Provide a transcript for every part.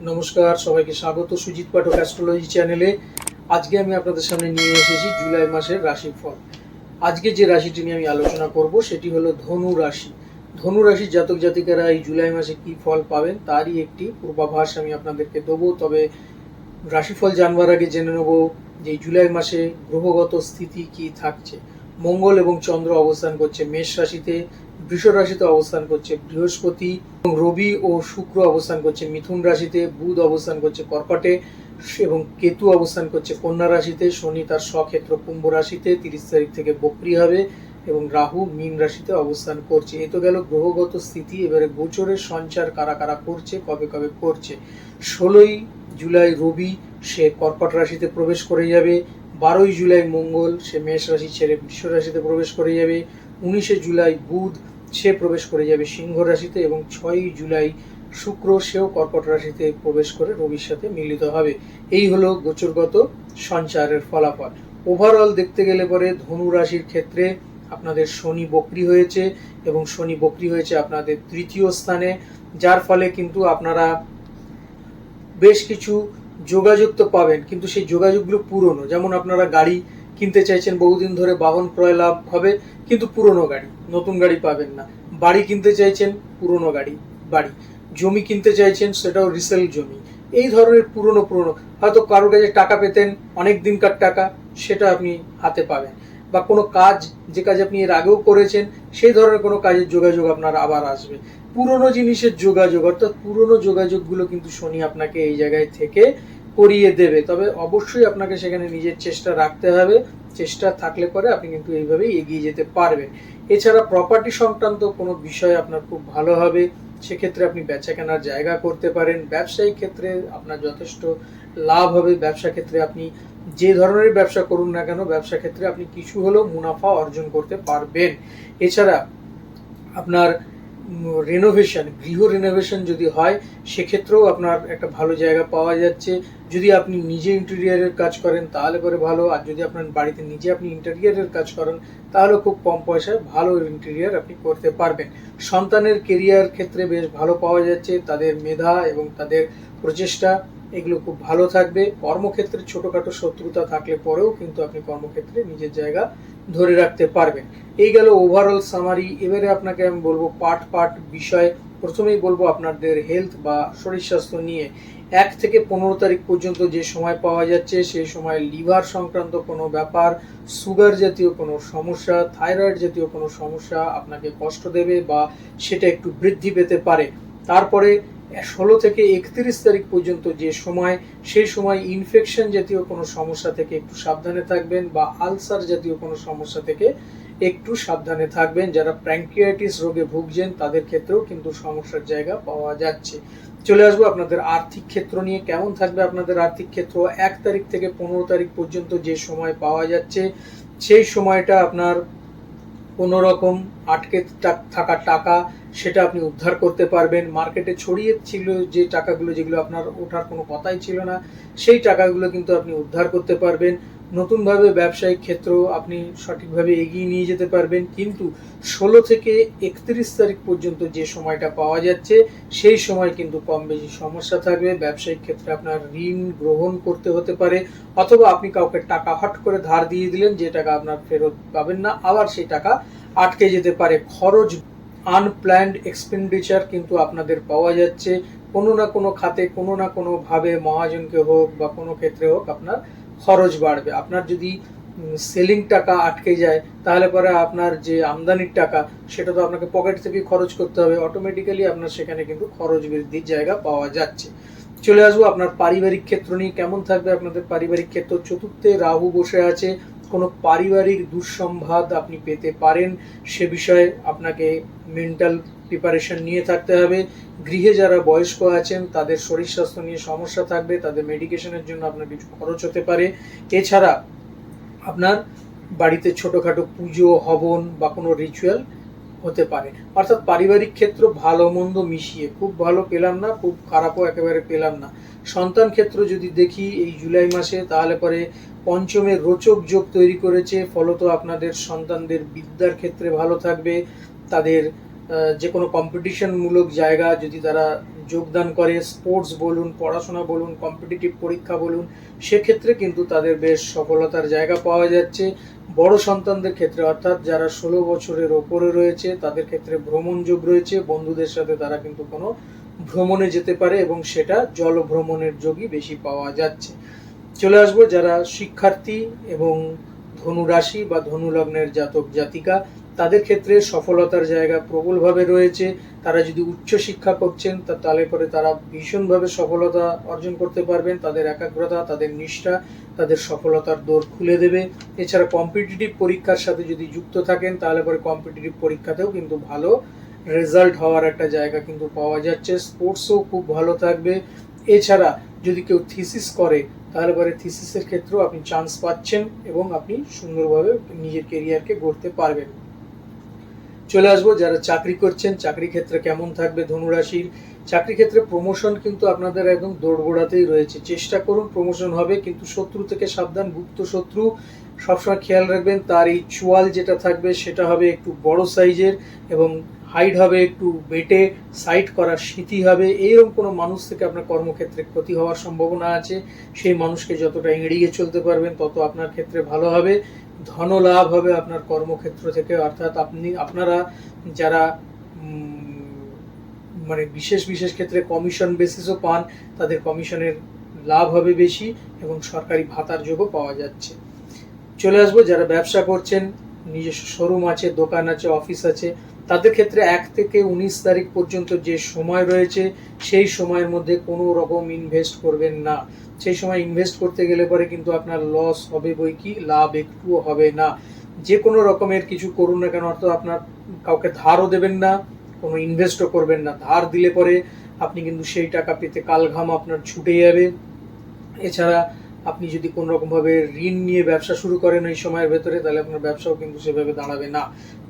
নমস্কার, সবাইকে স্বাগত সুজিত পাঠক অ্যাস্ট্রোলজি চ্যানেলে আজকে আমি আপনাদের সামনে নিয়ে এসেছি জুলাই মাসের রাশিফল। আজকে যে রাশিটি নিয়ে আমি আলোচনা করব সেটি হলো ধনু রাশি। ধনু রাশির জাতক জাতিকারা এই জুলাই মাসে কি ফল পাবেন তারই একটি পূর্বাভাস আমি আপনাদেরকে দেবো। তবে রাশিফল জানবার আগে জেনে নেব যে জুলাই মাসে গ্রহগত স্থিতি কি থাকছে। মঙ্গল এবং চন্দ্র অবস্থান করছে মেষ রাশিতে। বৃষ রাশিতে অবস্থান করছে বৃহস্পতি এবং রবি ও শুক্র অবস্থান করছে মিথুন রাশিতে, বুধ অবস্থান করছে কর্কটে এবং কেতু অবস্থান করছে কন্যা রাশিতে, শনি তার স্বক্ষেত্র কুম্ভ রাশিতে, তিরিশ তারিখ থেকে বক্রি হবে এবং রাহু মীন রাশিতে অবস্থান করছে। এ তো গেল গ্রহগত স্থিতি, এবারে গোচরের সঞ্চার কারা কারা করছে, কবে কবে করছে? ষোলোই জুলাই রবি, সে কর্কট রাশিতে প্রবেশ করে যাবে। বারোই জুলাই মঙ্গল, সে মেষ রাশি ছেড়ে বৃষ রাশিতে প্রবেশ করে যাবে। উনিশে জুলাই বুধ সে প্রবেশ করে যাবে সিংহ রাশিতে এবং ছয়ই জুলাই শুক্র সেও কর্কট রাশিতে প্রবেশ করে রবির সাথে মিলিত হবে। এই হলো গোচরগত সঞ্চারের ফলাফল। ওভারঅল দেখতে গেলে পরে ধনু রাশির ক্ষেত্রে আপনাদের শনি বক্রি হয়েছে এবং শনি বক্রি হয়েছে আপনাদের তৃতীয় স্থানে, যার ফলে কিন্তু আপনারা বেশ কিছু যোগাযোগ তো পাবেন, কিন্তু সেই যোগাযোগগুলো পুরনো। যেমন আপনারা গাড়ি কিনতে চাইছেন, বহুদিন ধরে বাহন ক্রয় লাভ হবে, কিন্তু পুরনো গাড়ি, নতুন গাড়ি পাবেন না। বাড়ি কিনতে চাইছেন, পুরনো গাড়ি, বাড়ি। জমি কিনতে চাইছেন, সেটাও রিসেল জমি। এই ধরনের পুরনো পুরনো। হয়তো কারোর কাছে টাকা পেতেন, অনেক দিনকার টাকা, সেটা আপনি হাতে পাবেন। বা কোনো কাজ, যে কাজ আপনি এর আগেও করেছেন, সেই ধরনের কোনো কাজের যোগাযোগ আপনার আবার আসবে। পুরনো জিনিসের যোগাযোগ, অর্থাৎ পুরনো যোগাযোগগুলো কিন্তু শনি আপনাকে এই জায়গায় থেকে করিয়ে দেবে। তবে অবশ্যই আপনাকে সেখানে নিজের চেষ্টা রাখতে হবে। চেষ্টা থাকলে পরে আপনি কিন্তু এইভাবেই এগিয়ে যেতে পারবেন। এছাড়া প্রপার্টি সংক্রান্ত কোনো বিষয় আপনার খুব ভালো হবে। সেক্ষেত্রে আপনি বেচা কেনার জায়গা করতে পারেন। ব্যবসায়িক ক্ষেত্রে আপনার যথেষ্ট লাভ হবে। ব্যবসা ক্ষেত্রে আপনি যে ধরনের ব্যবসা করুন না কেন, ব্যবসা ক্ষেত্রে আপনি কিছু হলেও মুনাফা অর্জন করতে পারবেন। এছাড়া আপনার রেনোভেশন গৃহ রেনোভেশন যদি হয়, সেক্ষেত্রেও আপনার একটা ভালো জায়গা পাওয়া যাচ্ছে। যদি আপনি নিজে ইন্টেরিয়ারের কাজ করেন, তাহলে পরে ভালো। আর যদি আপনার বাড়িতে নিজে আপনি ইন্টেরিয়ারের কাজ করেন, তাহলেও খুব কম পয়সায় ভালো ইন্টেরিয়ার আপনি করতে পারবেন। সন্তানের কেরিয়ার ক্ষেত্রে বেশ ভালো পাওয়া যাচ্ছে, তাদের মেধা এবং তাদের প্রচেষ্টা। এগুলো খুব ভালো থাকবে। কর্মক্ষেত্রে ছোটোখাটো শত্রুতা থাকলে পরেও কিন্তু আপনি কর্মক্ষেত্রে নিজের জায়গা ধরে রাখতে পারবেন। এই গেল ওভারঅল সামারি এবারে আপনাকে আমি বলব পার্ট পার্ট বিষয়। প্রথমেই বলব আপনাদের হেলথ বা শরীর স্বাস্থ্য নিয়ে। এক থেকে পনেরো তারিখ পর্যন্ত যে সময় পাওয়া যাচ্ছে, সেই সময় লিভার সংক্রান্ত কোনো ব্যাপার সুগার জাতীয় কোনো সমস্যা থাইরয়েড জাতীয় কোনো সমস্যা আপনাকে কষ্ট দেবে বা সেটা একটু বৃদ্ধি পেতে পারে। তারপরে ষোলো থেকে একত্রিশ তারিখ পর্যন্ত যে সময়, সেই সময় ইনফেকশন জাতীয় কোনো সমস্যা থেকে একটু সাবধানে থাকবেন বা আলসার জাতীয় কোনো সমস্যা থেকে একটু সাবধানে থাকবেন। যারা প্র্যাঙ্কিয়াইটিস রোগে ভুগছেন, তাদের ক্ষেত্রেও কিন্তু সমস্যার জায়গা পাওয়া যাচ্ছে। চলে আসব আপনাদের আর্থিক ক্ষেত্র নিয়ে। কেমন থাকবে আপনাদের আর্থিক ক্ষেত্র? এক তারিখ থেকে পনেরো তারিখ পর্যন্ত যে সময় পাওয়া যাচ্ছে, সেই সময়টা আপনার কোনো রকম আটকে থাকা টাকা সেটা আপনি উদ্ধার করতে পারবেন। মার্কেটে ছড়িয়ে ছিল যে টাকাগুলো যেগুলো আপনার ওঠার কোনো কথাই ছিল না, সেই টাকাগুলো কিন্তু আপনি উদ্ধার করতে পারবেন। নতুনভাবে ব্যবসায়িক ক্ষেত্র আপনি সঠিকভাবে এগিয়ে নিয়ে যেতে পারবেন। কিন্তু ষোলো থেকে একত্রিশ তারিখ পর্যন্ত যে সময়টা পাওয়া যাচ্ছে, সেই সময় কিন্তু কম বেশি সমস্যা থাকবে। ব্যবসায়িক ক্ষেত্রে আপনার ঋণ গ্রহণ করতে হতে পারে, অথবা আপনি কাউকে টাকা হট করে ধার দিয়ে দিলেন, যে টাকা আপনার ফেরত পাবেন না, আবার সেই টাকা আটকে যেতে পারে। খরচ আনপ্ল্যান্ড এক্সপেন্ডিচার কিন্তু আপনাদের পাওয়া যাচ্ছে। কোনো না কোনো খাতে, কোনো না কোনো ভাবে মহাজনকে হোক বা কোনো ক্ষেত্রে হোক আপনার খরচ বাড়বে। আপনার যদি সেলিং টাকা আটকে যায়, তাহলে পরে আপনার যে আমদানির টাকা, সেটা তো আপনাকে পকেট থেকে খরচ করতে হবে। অটোমেটিক্যালি আপনার সেখানে কিন্তু খরচ বৃদ্ধির জায়গা পাওয়া যাচ্ছে। চলে আসব আপনার পারিবারিক ক্ষেত্র নিয়ে। কেমন থাকবে আপনাদের পারিবারিক ক্ষেত্র? চতুর্থে রাহু বসে আছে। কোনো পারিবারিক দুঃসংবাদ আপনি পেতে পারেন, সে বিষয়ে আপনাকে মেন্টাল প্রিপারেশন নিয়ে থাকতে হবে। গৃহে যারা বয়স্ক আছেন, তাদের শরীর স্বাস্থ্য নিয়ে সমস্যা থাকবে, তাদের মেডিকেশনের জন্য আপনার কিছু খরচ হতে পারে। এছাড়া আপনার বাড়িতে ছোটোখাটো পুজো, হবন বা কোনো রিচুয়াল হতে পারে। অর্থাৎ পারিবারিক ক্ষেত্র ভালো মন্দ মিশিয়ে, খুব ভালো পেলাম না, খুব খারাপও একেবারে পেলাম না। সন্তান ক্ষেত্র যদি দেখি এই জুলাই মাসে, তাহলে পরে পঞ্চমের রোচক যোগ তৈরি করেছে। ফলত আপনাদের সন্তানদের বিদ্যার ক্ষেত্রে ভালো থাকবে। তাদের যে কোনো কম্পিটিশনমূলক জায়গা যদি তারা যোগদান করে স্পোর্টস বলুন, পড়াশোনা বলুন কম্পিটিটিভ পরীক্ষা বলুন, সেক্ষেত্রে কিন্তু তাদের বেশ সফলতার জায়গা পাওয়া যাচ্ছে। বড় সন্তানদের ক্ষেত্রে, অর্থাৎ যারা ষোলো বছরের ওপরে রয়েছে, তাদের ক্ষেত্রে ভ্রমণ যোগ রয়েছে। বন্ধুদের সাথে তারা কিন্তু কোনো ভ্রমণে যেতে পারে এবং সেটা জল ভ্রমণের যোগই বেশি পাওয়া যাচ্ছে। চলে আসব যারা শিক্ষার্থী এবং ধনু রাশি বা ধনু লগ্নের জাতক জাতিকা, তাদের ক্ষেত্রে সফলতার জায়গা প্রবলভাবে রয়েছে। তারা যদি উচ্চ শিক্ষা করছেন তাহলে পরে তারা ভীষণভাবে সফলতা অর্জন করতে পারবেন। তাদের একাগ্রতা, তাদের নিষ্ঠা, তাদের সফলতার দোর খুলে দেবে। এছাড়া কম্পিটিটিভ পরীক্ষার সাথে যদি যুক্ত থাকেন, তাহলে পরে কম্পিটিটিভ পরীক্ষাতেও কিন্তু ভালো রেজাল্ট হওয়ার একটা জায়গা কিন্তু পাওয়া যাচ্ছে। স্পোর্টসও খুব ভালো থাকবে। এছাড়া যদি কেউ থিসিস করে তাহলে পরে থিসিসের ক্ষেত্রেও আপনি চান্স পাচ্ছেন এবং আপনি সুন্দরভাবে নিজের কেরিয়ারকে গড়তে পারবেন। চলে আসব, যারা চাকরি করছেন, চাকরি ক্ষেত্রে কেমন থাকবে ধনুরাশির? চাকরি ক্ষেত্রে প্রমোশন কিন্তু আপনাদের একদম দৌড়গোড়াতেই রয়েছে। চেষ্টা করুন প্রমোশন হবে, কিন্তু শত্রু থেকে সাবধান, গুপ্ত শত্রু। সবসময় খেয়াল রাখবেন তার এই চোয়াল যেটা থাকবে সেটা হবে একটু বড় সাইজের এবং হাইট হবে, একটু বেটে সাইড করার স্মৃতি হবে এইরকম কোনো মানুষ থেকে আপনার কর্মক্ষেত্রে ক্ষতি হওয়ার সম্ভাবনা আছে। সেই মানুষকে যতটা এড়িয়ে চলতে পারবেন, তত আপনার ক্ষেত্রে ভালো হবে। ধন লাভ হবে আপনার কর্মক্ষেত্র থেকে, অর্থাৎ আপনি, আপনারা যারা মানে বিশেষ বিশেষ ক্ষেত্রে কমিশন বেসিসও পান, তাদের কমিশনের লাভ হবে বেশি এবং সরকারি ভাতার যোগও পাওয়া যাচ্ছে। চলে আসব, যারা ব্যবসা করছেন, নিজস্ব শোরুম আছে, দোকান আছে অফিস আছে তাদের ক্ষেত্রে এক থেকে উনিশ তারিখ পর্যন্ত যে সময় রয়েছে, সেই সময়ের মধ্যে কোনো রকম ইনভেস্ট করবেন না। সেই সময় ইনভেস্ট করতে গেলে পরে কিন্তু আপনার লস হবে বই কি, লাভ একটুও হবে না। যে কোনো রকমের কিছু করুন না কেন, অর্থাৎ আপনার কাউকে ধারও দেবেন না, কোনো ইনভেস্টও করবেন না। ধার দিলে পরে আপনি কিন্তু সেই টাকা পেতে কালঘাম আপনার ছুটে যাবে। এছাড়া আপনি যদি কোনো রকমভাবে ঋণ নিয়ে ব্যবসা শুরু করেন ওই সময়ের ভেতরে, তাহলে আপনার ব্যবসাও কিন্তু সেভাবে দাঁড়াবে না।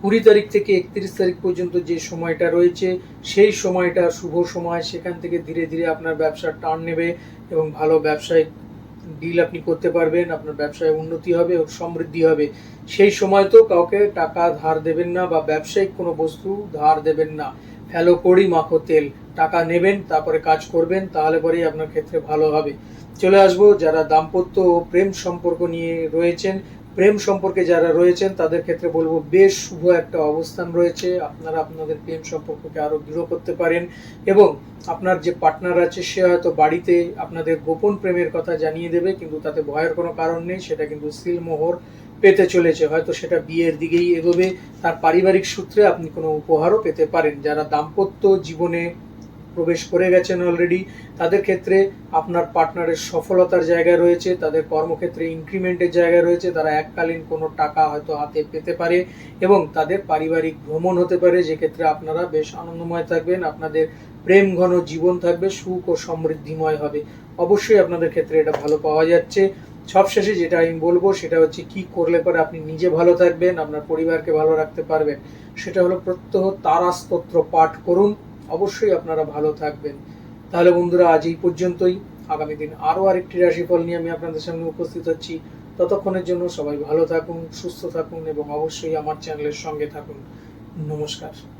কুড়ি তারিখ থেকে একত্রিশ তারিখ পর্যন্ত যে সময়টা রয়েছে, সেই সময়টা শুভ সময়, সেখান থেকে ধীরে ধীরে আপনার ব্যবসার টার্ন নেবে এবং ভালো ব্যবসায়িক ডিল আপনি করতে পারবেন, আপনার ব্যবসায় উন্নতি হবে ও সমৃদ্ধি হবে। সেই সময় তো কাউকে টাকা ধার দেবেন না বা ব্যবসায়িক কোনো বস্তু ধার দেবেন না। ফেলো করি মাখো তেল। টাকা নেবেন, তারপরে কাজ করবেন, তাহলে পরেই আপনার ক্ষেত্রে ভালো হবে। চলে আসব। যারা দাম্পত্য ও প্রেম সম্পর্ক নিয়ে রয়েছেন, প্রেম সম্পর্কে যারা রয়েছেন, তাদের ক্ষেত্রে বলব বেশ শুভ একটা অবস্থান রয়েছে। আপনারা আপনাদের প্রেম সম্পর্ককে আরও দৃঢ় করতে পারেন এবং আপনার যে পার্টনার আছে, সে হয়তো বাড়িতে আপনাদের গোপন প্রেমের কথা জানিয়ে দেবে, কিন্তু তাতে ভয়ের কোনো কারণ নেই। সেটা কিন্তু সিলমোহর পেতে চলেছে। হয়তো সেটা বিয়ের দিকেই এগোবে। তার পারিবারিক সূত্রে আপনি কোনো উপহারও পেতে পারেন। যারা দাম্পত্য জীবনে প্রবেশ করে গেছেন অলরেডি তাদের ক্ষেত্রে আপনার পার্টনারের সফলতার জায়গায় রয়েছে, তাদের কর্মক্ষেত্রে ইনক্রিমেন্টের জায়গায় রয়েছে, তারা এককালীন কোনো টাকা হয়তো হাতে পেতে পারে এবং তাদের পারিবারিক ভ্রমণ হতে পারে। যে ক্ষেত্রে আপনারা বেশ আনন্দময় থাকবেন, আপনাদের প্রেম ঘন জীবন থাকবে, সুখ ও সমৃদ্ধিময় হবে। অবশ্যই আপনাদের ক্ষেত্রে এটা ভালো পাওয়া যাচ্ছে। সবশেষে যেটা আমি বলব, সেটা হচ্ছে কি করলে পরে আপনি নিজে ভালো থাকবেন, আপনার পরিবারকে ভালো রাখতে পারবেন। সেটা হলো প্রত্যহ তারাস্তোত্র পাঠ করুন। অবশ্যই আপনারা ভালো থাকবেন। তাহলে বন্ধুরা, আজ এই পর্যন্তই। আগামী দিন আরও আরেকটি রাশিফল নিয়ে আমি আপনাদের সামনে উপস্থিত হচ্ছি। ততক্ষণের জন্য সবাই ভালো থাকুন, সুস্থ থাকুন এবং অবশ্যই আমার চ্যানেলের সঙ্গে থাকুন। নমস্কার।